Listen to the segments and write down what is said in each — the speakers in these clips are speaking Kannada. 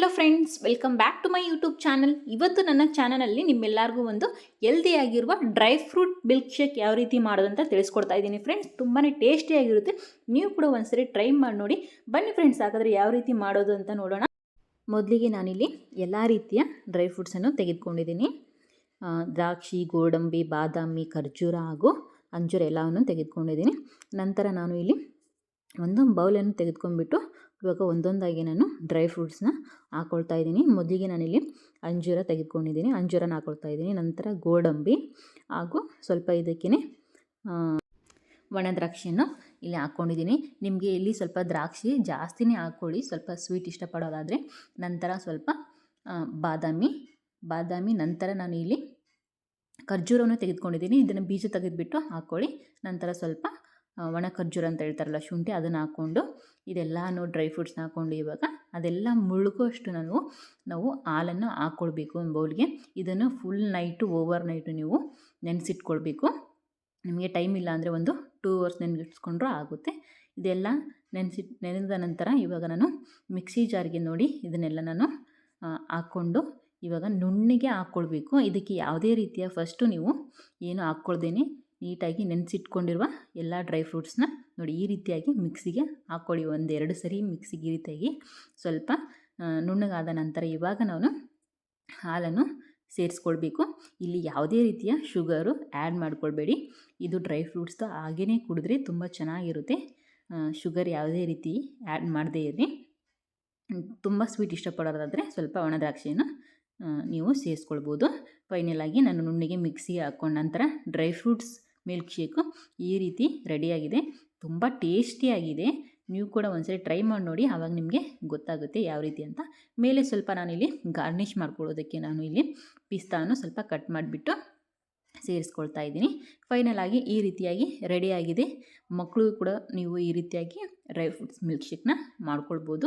Welcome back to my YouTube channel ಇವತ್ತು ನನ್ನ ಚಾನಲಲ್ಲಿ ನಿಮ್ಮೆಲ್ಲರಿಗೂ ಒಂದು ಹೆಲ್ದಿಯಾಗಿರುವ ಡ್ರೈ ಫ್ರೂಟ್ ಮಿಲ್ಕ್ ಶೇಕ್ ಯಾವ ರೀತಿ ಮಾಡೋದಂತ ತಿಳಿಸ್ಕೊಡ್ತಾ ಇದ್ದೀನಿ ಫ್ರೆಂಡ್ಸ್ ತುಂಬಾ ಟೇಸ್ಟಿಯಾಗಿರುತ್ತೆ ನೀವು ಕೂಡ ಒಂದ್ಸರಿ ಟ್ರೈ ಮಾಡಿ ನೋಡಿ. ಬನ್ನಿ ಫ್ರೆಂಡ್ಸ್ ಹಾಗಾದರೆ ಯಾವ ರೀತಿ ಮಾಡೋದು ಅಂತ ನೋಡೋಣ. ಮೊದಲಿಗೆ ನಾನಿಲ್ಲಿ ಎಲ್ಲ ರೀತಿಯ ಡ್ರೈ ಫ್ರೂಟ್ಸನ್ನು ತೆಗೆದುಕೊಂಡಿದ್ದೀನಿ. ದ್ರಾಕ್ಷಿ, ಗೋಡಂಬಿ, ಬಾದಾಮಿ, ಖರ್ಜೂರ ಹಾಗೂ ಅಂಜೂರ ಎಲ್ಲವನ್ನು ತೆಗೆದುಕೊಂಡಿದ್ದೀನಿ. ನಂತರ ನಾನು ಇಲ್ಲಿ ಒಂದು ಬೌಲನ್ನು ತೆಗೆದುಕೊಂಡ್ಬಿಟ್ಟು ಇವಾಗ ಒಂದೊಂದಾಗಿ ನಾನು ಡ್ರೈ ಫ್ರೂಟ್ಸ್ನ ಹಾಕ್ಕೊಳ್ತಾ ಇದ್ದೀನಿ. ಮೊದಲಿಗೆ ನಾನಿಲ್ಲಿ ಅಂಜೂರ ತೆಗೆದುಕೊಂಡಿದ್ದೀನಿ. ಅಂಜೂರನ ಹಾಕ್ಕೊಳ್ತಾ ಇದ್ದೀನಿ. ನಂತರ ಗೋಡಂಬಿ ಹಾಗೂ ಸ್ವಲ್ಪ ಇದಕ್ಕೇ ಒಣ ದ್ರಾಕ್ಷಿಯನ್ನು ಇಲ್ಲಿ ಹಾಕ್ಕೊಂಡಿದ್ದೀನಿ ನಿಮಗೆ ಇಲ್ಲಿ ಸ್ವಲ್ಪ ದ್ರಾಕ್ಷಿ ಜಾಸ್ತಿನೇ ಹಾಕ್ಕೊಳ್ಳಿ. ಸ್ವಲ್ಪ ಸ್ವೀಟ್ ಇಷ್ಟಪಡೋದಾದರೆ ನಂತರ ಸ್ವಲ್ಪ ಬಾದಾಮಿ. ಬಾದಾಮಿ ನಂತರ ನಾನು ಇಲ್ಲಿ ಖರ್ಜೂರವನ್ನು ತೆಗೆದುಕೊಂಡಿದ್ದೀನಿ. ಇದನ್ನು ಬೀಜ ತೆಗೆದುಬಿಟ್ಟು ಹಾಕ್ಕೊಳ್ಳಿ. ನಂತರ ಸ್ವಲ್ಪ ಒಣ ಖರ್ಜೂರ ಅಂತ ಹೇಳ್ತಾರಲ್ಲ ಶುಂಠಿ, ಅದನ್ನು ಹಾಕ್ಕೊಂಡು ಇದೆಲ್ಲನೂ ಡ್ರೈ ಫ್ರೂಟ್ಸ್ನ ಹಾಕ್ಕೊಂಡು ಇವಾಗ ಅದೆಲ್ಲ ಮುಳುಗುವಷ್ಟು ನಾವು ನಾವು ಹಾಲನ್ನು ಹಾಕ್ಕೊಳ್ಬೇಕು ಬೌಲ್ಗೆ. ಇದನ್ನು ಫುಲ್ ನೈಟು ಓವರ್ ನೈಟು ನೀವು ನೆನೆಸಿಟ್ಕೊಳ್ಬೇಕು. ನಿಮಗೆ ಟೈಮ್ ಇಲ್ಲ ಅಂದರೆ ಒಂದು ಟೂ ಅವರ್ಸ್ ನೆನೆಸ್ಕೊಂಡ್ರು ಆಗುತ್ತೆ. ಇದೆಲ್ಲ ನೆನೆಸಿ ನೆನೆದ ನಂತರ ಇವಾಗ ನಾನು ಮಿಕ್ಸಿ ಜಾರ್ಗೆ ನೋಡಿ ಇದನ್ನೆಲ್ಲ ನಾನು ಹಾಕ್ಕೊಂಡು ಇವಾಗ ನುಣ್ಣಿಗೆ ಹಾಕ್ಕೊಳ್ಬೇಕು ಇದಕ್ಕೆ ಯಾವುದೇ ರೀತಿಯ ಫಸ್ಟು ನೀವು ಏನು ಹಾಕ್ಕೊಳ್ದೇನೆ ನೀಟಾಗಿ ನೆನೆಸಿಟ್ಕೊಂಡಿರುವ ಎಲ್ಲ ಡ್ರೈ ಫ್ರೂಟ್ಸ್ನ ನೋಡಿ ಈ ರೀತಿಯಾಗಿ ಮಿಕ್ಸಿಗೆ ಹಾಕ್ಕೊಳ್ಳಿ. ಒಂದೆರಡು ಸರಿ ಮಿಕ್ಸಿಗೆ ಈ ರೀತಿಯಾಗಿ ಸ್ವಲ್ಪ ನುಣ್ಣಗಾದ ನಂತರ ಇವಾಗ ನಾನು ಹಾಲನ್ನು ಸೇರಿಸ್ಕೊಳ್ಬೇಕು. ಇಲ್ಲಿ ಯಾವುದೇ ರೀತಿಯ ಶುಗರು ಆ್ಯಡ್ ಮಾಡ್ಕೊಳ್ಬೇಡಿ. ಇದು ಡ್ರೈ ಫ್ರೂಟ್ಸ್ದು ಹಾಗೇ ಕುಡಿದ್ರೆ ತುಂಬ ಚೆನ್ನಾಗಿರುತ್ತೆ. ಶುಗರ್ ಯಾವುದೇ ರೀತಿ ಆ್ಯಡ್ ಮಾಡದೇ ಇರಲಿ. ತುಂಬ ಸ್ವೀಟ್ ಇಷ್ಟಪಡೋದಾದರೆ ಸ್ವಲ್ಪ ಒಣ ದ್ರಾಕ್ಷಿಯನ್ನು ಆ, ನೀವು ಸೇರಿಸ್ಕೊಳ್ಬೋದು. ಫೈನಲಾಗಿ ನಾನು ನುಣ್ಣಿಗೆ ಮಿಕ್ಸಿಗೆ ಹಾಕ್ಕೊಂಡ ನಂತರ ಡ್ರೈ ಫ್ರೂಟ್ಸ್ ಮಿಲ್ಕ್ ಶೇಕು ಈ ರೀತಿ ರೆಡಿಯಾಗಿದೆ. ತುಂಬ ಟೇಸ್ಟಿಯಾಗಿದೆ. ನೀವು ಕೂಡ ಒಂದ್ಸರಿ ಟ್ರೈ ಮಾಡಿ ನೋಡಿ ಆವಾಗ ನಿಮಗೆ ಗೊತ್ತಾಗುತ್ತೆ ಯಾವ ರೀತಿ ಅಂತ. ಮೇಲೆ ಸ್ವಲ್ಪ ನಾನಿಲ್ಲಿ ಗಾರ್ನಿಷ್ ಮಾಡ್ಕೊಳ್ಳೋದಕ್ಕೆ ನಾನು ಇಲ್ಲಿ ಪಿಸ್ತಾನು ಸ್ವಲ್ಪ ಕಟ್ ಮಾಡಿಬಿಟ್ಟು ಸೇರಿಸ್ಕೊಳ್ತಾ ಇದ್ದೀನಿ. ಫೈನಲ್ ಆಗಿ ಈ ರೀತಿಯಾಗಿ ರೆಡಿಯಾಗಿದೆ. ಮಕ್ಕಳು ಕೂಡ ನೀವು ಈ ರೀತಿಯಾಗಿ ಡ್ರೈ ಫ್ರೂಟ್ಸ್ ಮಿಲ್ಕ್ ಶೇಕ್ನ ಮಾಡ್ಕೊಳ್ಬೋದು.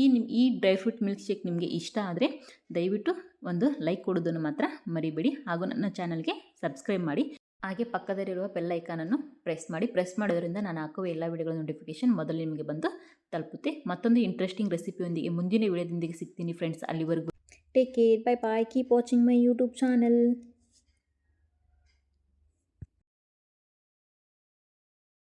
ಈ ನಿಮ್, ಈ ಡ್ರೈ ಫ್ರೂಟ್ ಮಿಲ್ಕ್ ಶೇಕ್ ನಿಮಗೆ ಇಷ್ಟ ಆದರೆ ದಯವಿಟ್ಟು ಒಂದು ಲೈಕ್ ಕೊಡೋದನ್ನು ಮಾತ್ರ ಮರಿಬೇಡಿ. ಹಾಗೂ ನನ್ನ ಚಾನಲ್ಗೆ ಸಬ್ಸ್ಕ್ರೈಬ್ ಮಾಡಿ. ಹಾಗೆ ಪಕ್ಕದಲ್ಲಿರುವ ಬೆಲ್ ಐಕಾನನ್ನು ಪ್ರೆಸ್ ಮಾಡಿ. ಪ್ರೆಸ್ ಮಾಡೋದರಿಂದ ನಾನು ಹಾಕುವ ಎಲ್ಲ ವಿಡಿಯೋಗಳ ನೋಟಿಫಿಕೇಷನ್ ಮೊದಲು ನಿಮಗೆ ಬಂದು ತಲುಪುತ್ತೆ. ಮತ್ತೊಂದು ಇಂಟ್ರೆಸ್ಟಿಂಗ್ ರೆಸಿಪಿಯೊಂದಿಗೆ ಮುಂದಿನ ವಿಡಿಯೋದೊಂದಿಗೆ ಸಿಗ್ತೀನಿ ಫ್ರೆಂಡ್ಸ್ ಅಲ್ಲಿವರೆಗೂ. Take care bye bye keep watching my YouTube channel